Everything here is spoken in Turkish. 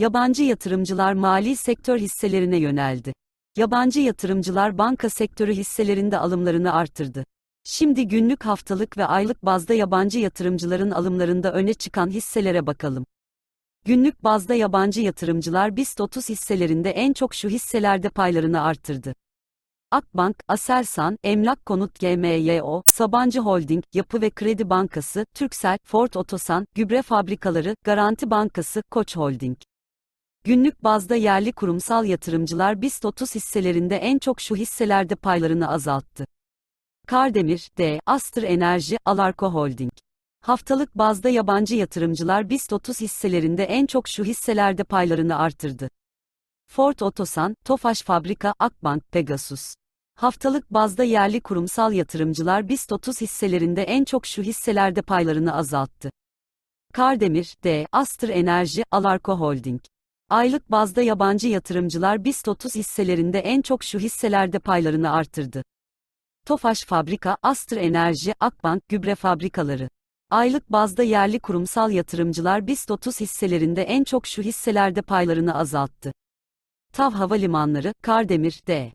Yabancı yatırımcılar mali sektör hisselerine yöneldi. Yabancı yatırımcılar banka sektörü hisselerinde alımlarını artırdı. Şimdi günlük haftalık ve aylık bazda yabancı yatırımcıların alımlarında öne çıkan hisselere bakalım. Günlük bazda yabancı yatırımcılar BIST 30 hisselerinde en çok şu hisselerde paylarını artırdı. Akbank, Aselsan, Emlak Konut GMYO, Sabancı Holding, Yapı ve Kredi Bankası, Türksel, Ford Otosan, Gübre Fabrikaları, Garanti Bankası, Koç Holding. Günlük bazda yerli kurumsal yatırımcılar BIST 30 hisselerinde en çok şu hisselerde paylarını azalttı. Kardemir, D, Astır Enerji, Alarko Holding. Haftalık bazda yabancı yatırımcılar BIST 30 hisselerinde en çok şu hisselerde paylarını artırdı. Ford Otosan, Tofaş Fabrika, Akbank, Pegasus. Haftalık bazda yerli kurumsal yatırımcılar BIST 30 hisselerinde en çok şu hisselerde paylarını azalttı. Kardemir, D, Astır Enerji, Alarko Holding. Aylık bazda yabancı yatırımcılar BIST 30 hisselerinde en çok şu hisselerde paylarını artırdı. Tofaş Fabrika, Astır Enerji, Akbank, Gübre Fabrikaları. Aylık bazda yerli kurumsal yatırımcılar BIST 30 hisselerinde en çok şu hisselerde paylarını azalttı. TAV Havalimanları, Kardemir, D.